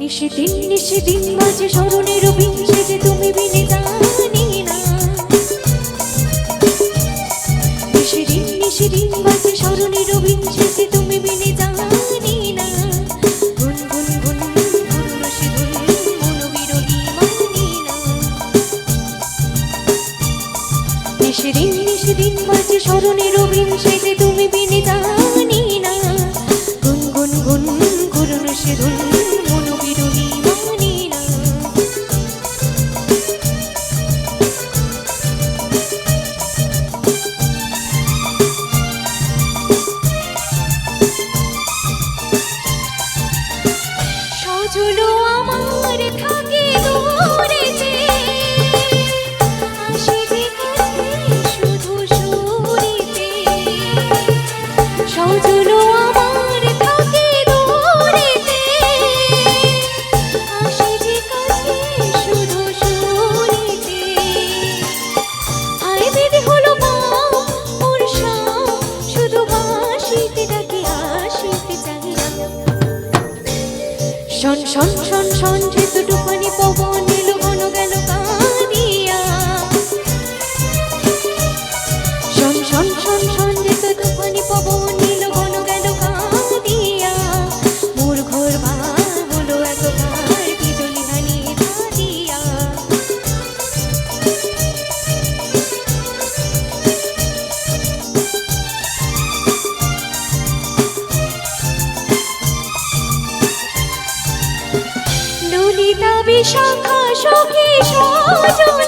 নিশিদিন নিশিদিন মাঝে স্মরণের বিষ দিন সেজে তুমি বিনে জানি না। গুন গুন গুন গুন গুন মনোবিরোধী মানি না। নিষেদিন নিষেদিন মাঝে স্মরণের বিন সেজে তুমি বিনে সজলো শন শন শন শন যেতুটুখানি পবন নীল ঘন গেল ললিতা বিশাখা সখী সজনী।